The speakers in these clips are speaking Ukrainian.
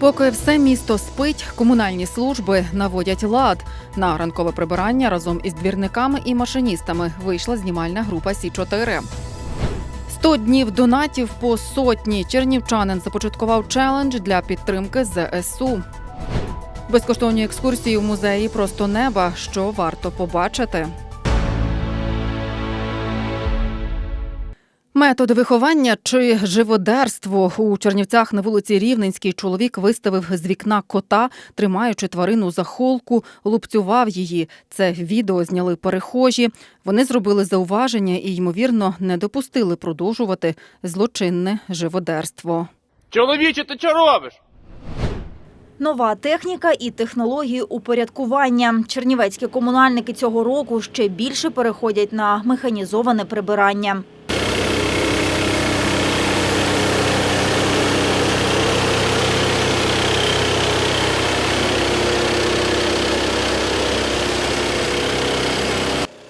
Поки все місто спить, комунальні служби наводять лад. На ранкове прибирання разом із двірниками і машиністами вийшла знімальна група Сі 4 100 днів донатів по сотні. Чернівчанин започаткував челендж для підтримки ЗСУ. Безкоштовні екскурсії у музеї просто неба. Що варто побачити? Методи виховання чи живодерство у Чернівцях на вулиці Рівненській чоловік виставив з вікна кота, тримаючи тварину за холку, лупцював її. Це відео зняли перехожі. Вони зробили зауваження і, ймовірно, не допустили продовжувати злочинне живодерство. Чоловіче, ти що робиш? Нова техніка і технології упорядкування. Чернівецькі комунальники цього року ще більше переходять на механізоване прибирання.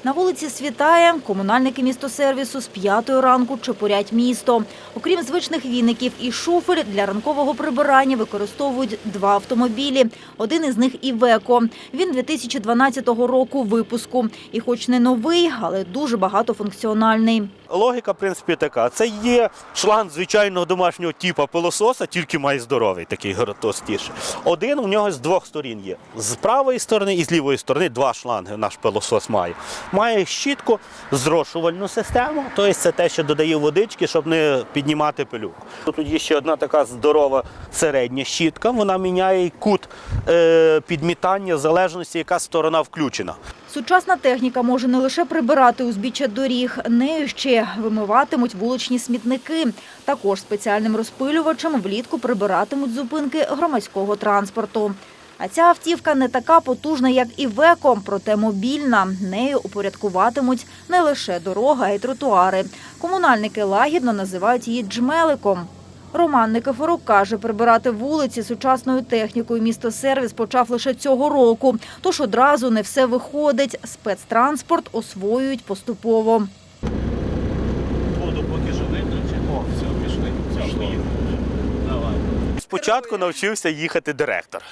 На вулиці Світає комунальники містосервісу з п'ятої ранку чепурять місто. Окрім звичних віників і шуфель, для ранкового прибирання використовують два автомобілі. Один із них Івеко. Він 2012 року випуску. І хоч не новий, але дуже багатофункціональний. Логіка, в принципі, така. Це є шланг звичайного домашнього типу пилососа, тільки має здоровий такий товстіший. Один у нього з двох сторін є. З правої сторони і з лівої сторони два шланги наш пилосос має. Має щітку, зрошувальну систему, тобто це те, що додає водички, щоб не піднімати пилюку. Тут є ще одна така здорова середня щітка, вона міняє кут е, підмітання в залежності, яка сторона включена. Сучасна техніка може не лише прибирати узбіччя доріг, нею ще вимиватимуть вуличні смітники. Також спеціальним розпилювачем влітку прибиратимуть зупинки громадського транспорту. А ця автівка не така потужна, як і Веко, проте мобільна. Нею упорядкуватимуть не лише дорога, а й тротуари. Комунальники лагідно називають її джмеликом. Роман Никифорук каже, прибирати вулиці сучасною технікою містосервіс почав лише цього року. Тож одразу не все виходить. Спецтранспорт освоюють поступово. Спочатку навчився їхати директор.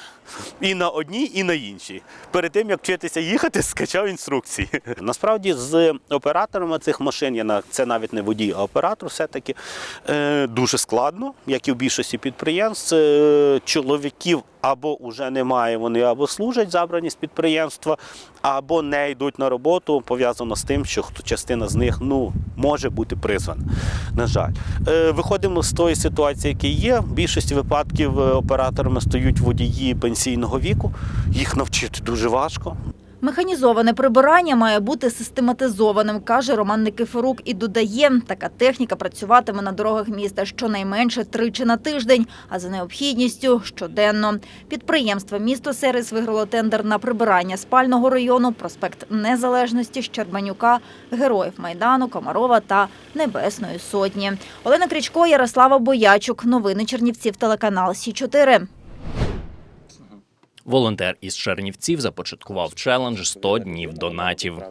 І на одній, і на іншій. Перед тим, як вчитися їхати, скачав інструкції. Насправді з операторами цих машин, я на- це навіть не водій, а оператор все-таки е, дуже складно, як і в більшості підприємств. Е, чоловіків або вже немає, вони або служать забрані з підприємства, або не йдуть на роботу. Пов'язано з тим, що частина з них ну, може бути призвана. На жаль, Е, виходимо з тої ситуації, яка є. В більшості випадків е, операторами стають водії пенсійного віку. Їх навчити дуже важко. Механізоване прибирання має бути систематизованим, каже Роман Никифорук і додає, така техніка працюватиме на дорогах міста щонайменше тричі на тиждень, а за необхідністю щоденно. Підприємство «Місто Сервіс» виграло тендер на прибирання спального району, проспект Незалежності, Щербанюка, Героїв Майдану, Комарова та Небесної Сотні. Олена Крічко, Ярослава Боячук. Новини Чернівців, телеканал Сі 4 Волонтер із Чернівців започаткував челендж «100 днів донатів.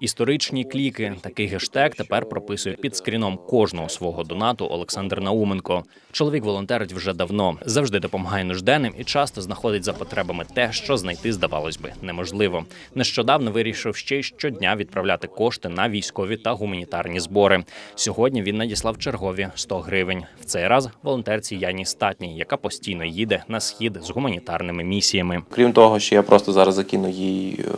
Історичні кліки. Такий гештег тепер прописує під скріном кожного свого донату Олександр Науменко. Чоловік волонтерить вже давно, завжди допомагає нужденним і часто знаходить за потребами те, що знайти, здавалось би, неможливо. Нещодавно вирішив ще й щодня відправляти кошти на військові та гуманітарні збори. Сьогодні він надіслав чергові 100 гривень. В цей раз волонтерці Яні Статній, яка постійно їде на схід з гуманітарними місіями. Крім того, що я просто зараз закину їй е,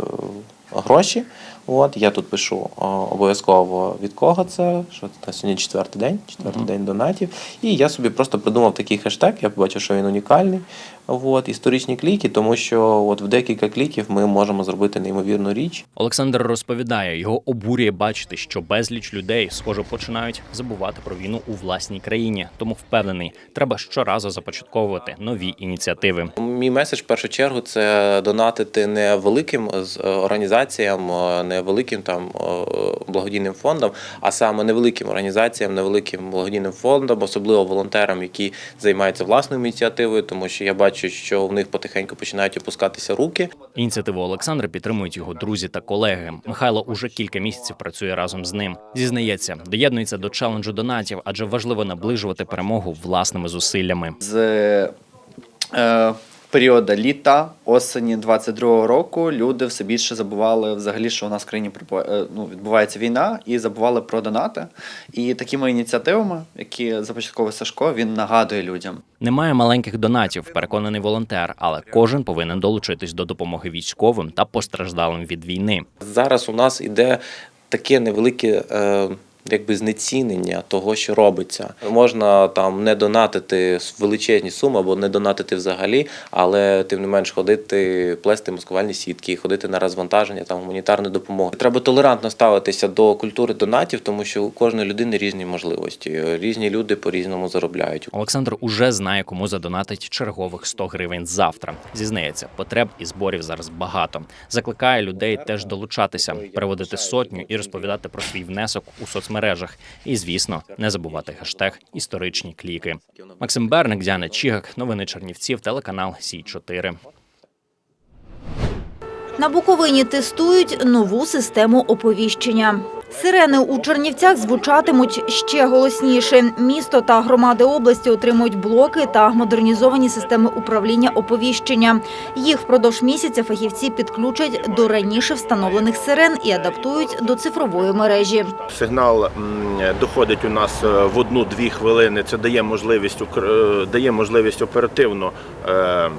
гроші. От я тут пишу е, обов'язково від кого це, що це сьогодні четвертий день, четвертий день донатів. І я собі просто придумав такий хештег. Я побачив, що він унікальний. От історичні кліки, тому що от в декілька кліків ми можемо зробити неймовірну річ. Олександр розповідає, його обурює бачити, що безліч людей, схоже, починають забувати про війну у власній країні. Тому впевнений, треба щоразу започатковувати нові ініціативи. Мій меседж в першу чергу це донатити не великим організаціям, не великим там благодійним фондам, а саме невеликим організаціям, невеликим благодійним фондам, особливо волонтерам, які займаються власною ініціативою, тому що я бачу, що в них потихеньку починають опускатися руки. Ініціативу Олександра підтримують його друзі та колеги. Михайло уже кілька місяців працює разом з ним. Зізнається, доєднується до челенджу донатів, адже важливо наближувати перемогу власними зусиллями. з е, періоду літа, осені 22-го року люди все більше забували взагалі, що у нас в країні е, ну, відбувається війна, і забували про донати. І такими ініціативами, які започатковує Сашко, він нагадує людям. Немає маленьких донатів, переконаний волонтер, але кожен повинен долучитись до допомоги військовим та постраждалим від війни. Зараз у нас іде таке невелике. Е, Якби знецінення того, що робиться, можна там не донатити величезні суми або не донатити взагалі, але тим не менш ходити, плести маскувальні сітки, ходити на розвантаження там гуманітарної допомоги. Треба толерантно ставитися до культури донатів, тому що у кожної людини різні можливості. Різні люди по різному заробляють. Олександр уже знає, кому задонатить чергових 100 гривень завтра. Зізнається, потреб і зборів зараз багато. Закликає людей теж долучатися, переводити сотню і розповідати про свій внесок у соцмережах. І, звісно, не забувати хештег історичні кліки. Максим Берник, Діана Чігак, новини Чернівців, телеканал Сі 4 На Буковині тестують нову систему оповіщення. Сирени у Чернівцях звучатимуть ще голосніше. Місто та громади області отримують блоки та модернізовані системи управління оповіщення. Їх впродовж місяця фахівці підключать до раніше встановлених сирен і адаптують до цифрової мережі. Сигнал доходить у нас е, в одну-дві хвилини. Це дає можливість е, дає можливість оперативно е,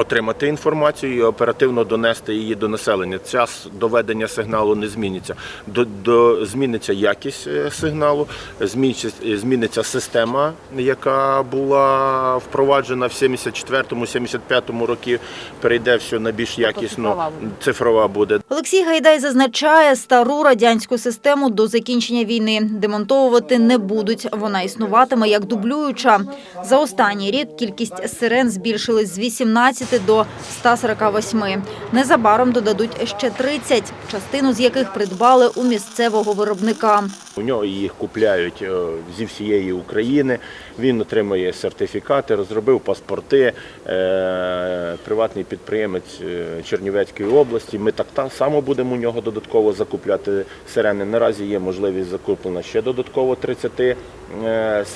отримати інформацію і оперативно донести її до населення. Час доведення сигналу не зміниться. До, до зміниться якість е, сигналу, зміниться, зміниться система, яка була впроваджена в 74-75 році. Перейде все на більш якісно. Цифрова буде. Олексій Гайдай зазначає, стару радянську систему до закінчення війни демонтовувати не будуть. Вона існуватиме як дублююча. За останній рік кількість сирен збільшилась з 18 до 148. Незабаром додадуть ще 30, частину з яких придбали у місцевого виробника. У нього їх купляють е, зі всієї України. Він отримує сертифікати, розробив паспорти. Е, Приватний підприємець е, Чернівецької області. Ми так само будемо у нього додатково закупляти сирени. Наразі є можливість закуплена ще додатково 30 е,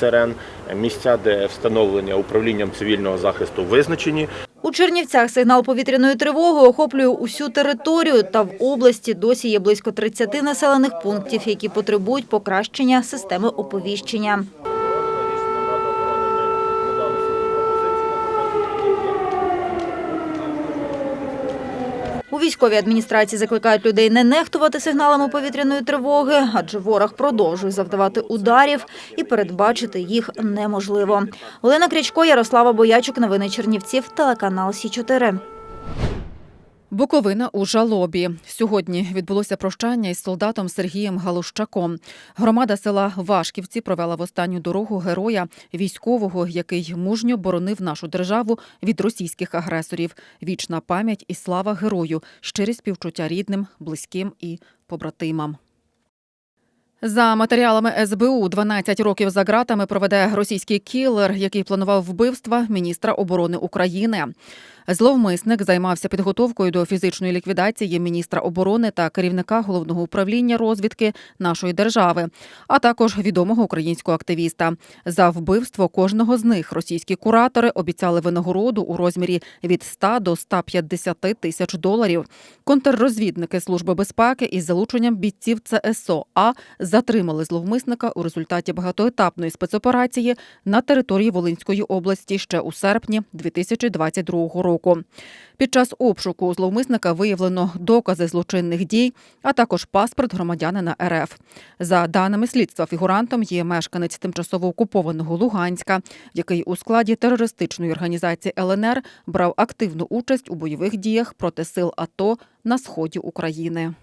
сирен. Місця, де встановлення управлінням цивільного захисту визначені. У Чернівцях сигнал повітряної тривоги охоплює усю територію, та в області досі є близько 30 населених пунктів, які потребують покращення системи оповіщення. Військовій адміністрації закликають людей не нехтувати сигналами повітряної тривоги, адже ворог продовжує завдавати ударів і передбачити їх неможливо. Олена Крячко, Ярослава Боячук, новини Чернівців, телеканал Сі 4 Буковина у жалобі. Сьогодні відбулося прощання із солдатом Сергієм Галущаком. Громада села Вашківці провела в останню дорогу героя військового, який мужньо боронив нашу державу від російських агресорів. Вічна пам'ять і слава герою, щирі співчуття рідним, близьким і побратимам. За матеріалами СБУ 12 років за ґратами проведе російський кілер, який планував вбивства міністра оборони України. Зловмисник займався підготовкою до фізичної ліквідації міністра оборони та керівника головного управління розвідки нашої держави, а також відомого українського активіста. За вбивство кожного з них російські куратори обіцяли винагороду у розмірі від 100 до 150 тисяч доларів. Контррозвідники служби безпеки із залученням бійців ЦСО А затримали зловмисника у результаті багатоетапної спецоперації на території Волинської області ще у серпні 2022 року. Під час обшуку зловмисника виявлено докази злочинних дій, а також паспорт громадянина РФ. За даними слідства, фігурантом є мешканець тимчасово окупованого Луганська, який у складі терористичної організації ЛНР брав активну участь у бойових діях проти сил АТО на сході України.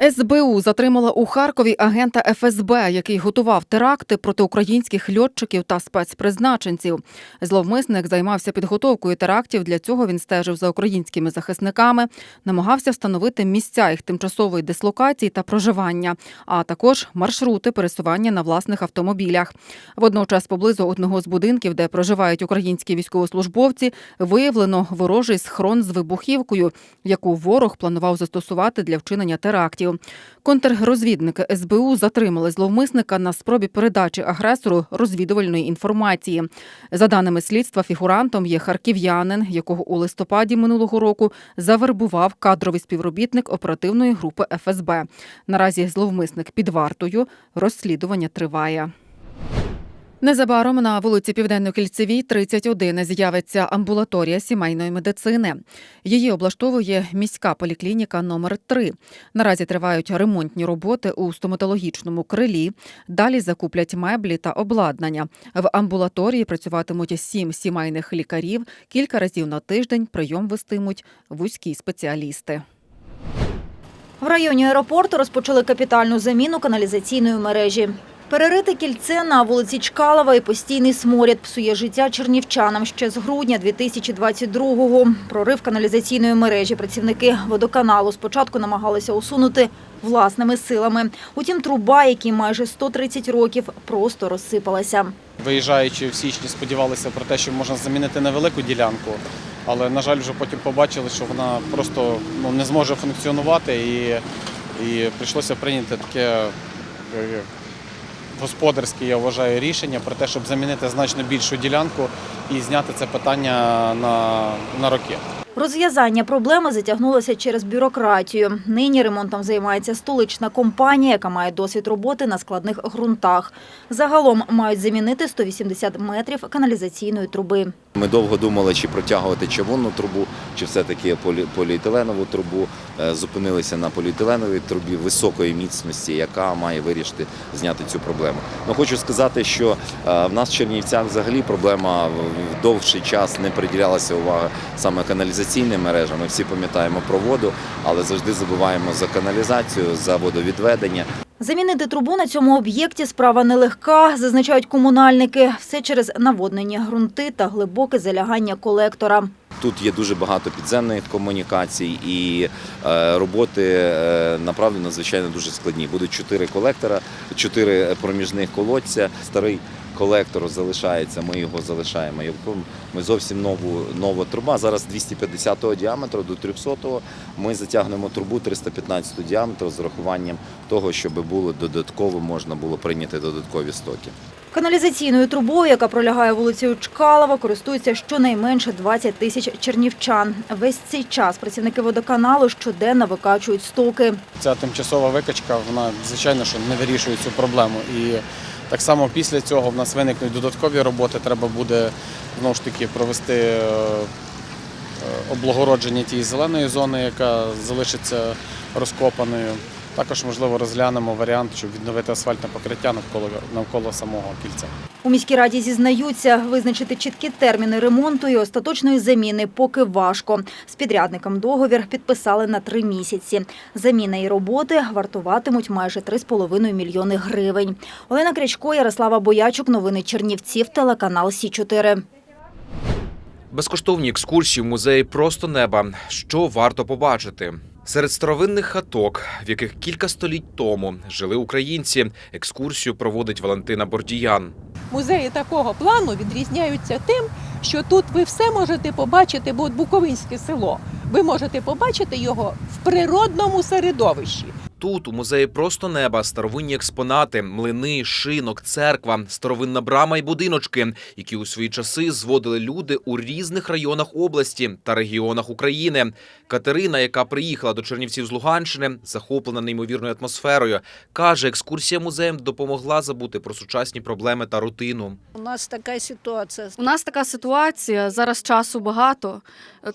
СБУ затримала у Харкові агента ФСБ, який готував теракти проти українських льотчиків та спецпризначенців. Зловмисник займався підготовкою терактів. Для цього він стежив за українськими захисниками, намагався встановити місця їх тимчасової дислокації та проживання, а також маршрути пересування на власних автомобілях. Водночас, поблизу одного з будинків, де проживають українські військовослужбовці, виявлено ворожий схрон з вибухівкою, яку ворог планував застосувати для вчинення терактів. Контррозвідники СБУ затримали зловмисника на спробі передачі агресору розвідувальної інформації. За даними слідства, фігурантом є харків'янин, якого у листопаді минулого року завербував кадровий співробітник оперативної групи ФСБ. Наразі зловмисник під вартою. Розслідування триває. Незабаром на вулиці Південно-Кільцевій, 31, з'явиться амбулаторія сімейної медицини. Її облаштовує міська поліклініка номер 3 Наразі тривають ремонтні роботи у стоматологічному крилі. Далі закуплять меблі та обладнання. В амбулаторії працюватимуть сім сімейних лікарів. Кілька разів на тиждень прийом вестимуть вузькі спеціалісти. В районі аеропорту розпочали капітальну заміну каналізаційної мережі. Перерите кільце на вулиці Чкалова і постійний сморід псує життя чернівчанам ще з грудня 2022-го. Прорив каналізаційної мережі працівники водоканалу спочатку намагалися усунути власними силами. Утім, труба, якій майже 130 років, просто розсипалася. Виїжджаючи в січні, сподівалися про те, що можна замінити невелику ділянку, але на жаль, вже потім побачили, що вона просто ну, не зможе функціонувати, і, і прийшлося прийняти таке е, господарське, я вважаю, рішення про те, щоб замінити значно більшу ділянку і зняти це питання на, на роки. Розв'язання проблеми затягнулося через бюрократію. Нині ремонтом займається столична компанія, яка має досвід роботи на складних ґрунтах. Загалом мають замінити 180 метрів каналізаційної труби. Ми довго думали, чи протягувати чавунну трубу, чи все-таки поліетиленову трубу. Е, Зупинилися на поліетиленовій трубі високої міцності, яка має вирішити зняти цю проблему. Ну хочу сказати, що е, в нас в Чернівцях взагалі проблема в довший час не приділялася увага саме каналізаційним мережам. Ми всі пам'ятаємо про воду, але завжди забуваємо за каналізацію, за водовідведення. Замінити трубу на цьому об'єкті справа нелегка, зазначають комунальники. Все через наводнені ґрунти та глибоке залягання колектора. Тут є дуже багато підземних комунікацій і е, роботи е, направду надзвичайно дуже складні. Будуть чотири колектора, чотири проміжних колодця. Старий колектор залишається, ми його залишаємо. Ми зовсім нову нова труба. Зараз 250 діаметру до 300 Ми затягнемо трубу 315 діаметру з урахуванням того, щоб було додатково можна було прийняти додаткові стоки. Каналізаційною трубою, яка пролягає вулицею Чкалова, користується щонайменше 20 тисяч чернівчан. Весь цей час працівники водоканалу щоденно викачують стоки. Ця тимчасова викачка, вона звичайно що не вирішує цю проблему. І так само після цього в нас виникнуть додаткові роботи. Треба буде знову ж таки провести е, е, облагородження тієї зеленої зони, яка залишиться розкопаною. Також, можливо, розглянемо варіант, щоб відновити асфальтне покриття навколо навколо самого кільця. У міській раді зізнаються, визначити чіткі терміни ремонту і остаточної заміни поки важко. З підрядником договір підписали на три місяці. Заміна і роботи вартуватимуть майже 3,5 мільйони гривень. Олена Крячко, Ярослава Боячук. Новини Чернівців. Телеканал Сі 4 Безкоштовні екскурсії в музеї просто неба. Що варто побачити? Серед старовинних хаток, в яких кілька століть тому жили українці, екскурсію проводить Валентина Бордіян. Музеї такого плану відрізняються тим, що тут ви все можете побачити, бо от Буковинське село, ви можете побачити його в природному середовищі. Тут у музеї просто неба старовинні експонати, млини, шинок, церква, старовинна брама і будиночки, які у свої часи зводили люди у різних районах області та регіонах України. Катерина, яка приїхала до Чернівців з Луганщини, захоплена неймовірною атмосферою, каже, екскурсія музеєм допомогла забути про сучасні проблеми та рутину. У нас така ситуація. У нас така ситуація зараз часу багато,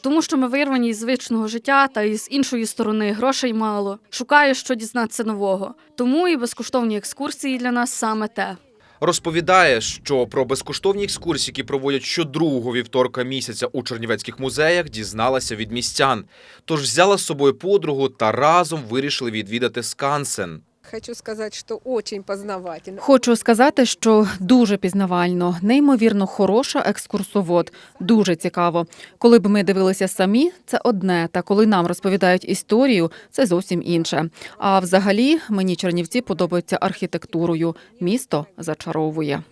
тому що ми вирвані із звичного життя та із іншої сторони грошей мало. Шукаю, що дізнатися нового. Тому і безкоштовні екскурсії для нас саме те. Розповідає, що про безкоштовні екскурсії, які проводять щодругого вівторка місяця у чернівецьких музеях, дізналася від містян. Тож взяла з собою подругу та разом вирішили відвідати скансен. Хочу сказати, що дуже познавательно. Хочу сказати, що дуже пізнавально, неймовірно хороша екскурсовод, дуже цікаво. Коли б ми дивилися самі, це одне. Та коли нам розповідають історію, це зовсім інше. А взагалі мені Чернівці подобаються архітектурою. Місто зачаровує.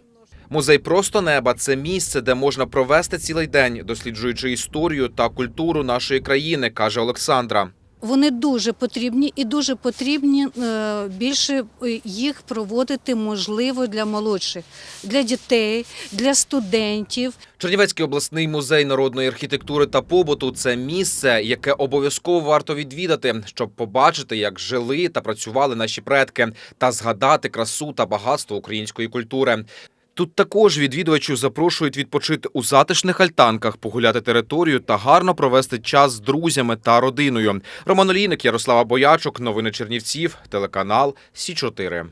Музей просто неба це місце, де можна провести цілий день, досліджуючи історію та культуру нашої країни, каже Олександра. Вони дуже потрібні і дуже потрібні е, більше е, їх проводити можливо для молодших, для дітей, для студентів. Чернівецький обласний музей народної архітектури та побуту це місце, яке обов'язково варто відвідати, щоб побачити, як жили та працювали наші предки, та згадати красу та багатство української культури. Тут також відвідувачів запрошують відпочити у затишних альтанках, погуляти територію та гарно провести час з друзями та родиною. Роман Олійник, Ярослава Боячок, новини Чернівців, телеканал Сі 4